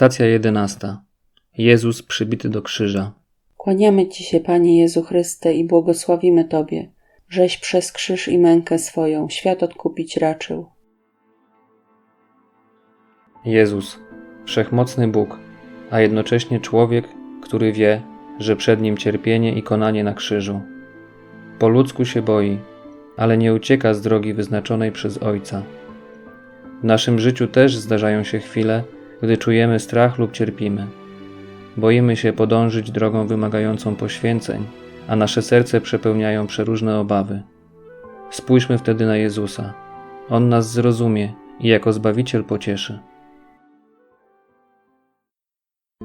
Stacja jedenasta. Jezus przybity do krzyża. Kłaniamy Ci się, Panie Jezu Chryste, i błogosławimy Tobie, żeś przez krzyż i mękę swoją świat odkupić raczył. Jezus, wszechmocny Bóg, a jednocześnie człowiek, który wie, że przed nim cierpienie i konanie na krzyżu. Po ludzku się boi, ale nie ucieka z drogi wyznaczonej przez Ojca. W naszym życiu też zdarzają się chwile, gdy czujemy strach lub cierpimy. Boimy się podążyć drogą wymagającą poświęceń, a nasze serce przepełniają przeróżne obawy. Spójrzmy wtedy na Jezusa. On nas zrozumie i jako Zbawiciel pocieszy.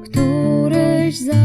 któryś za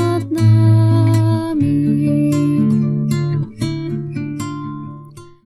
одна.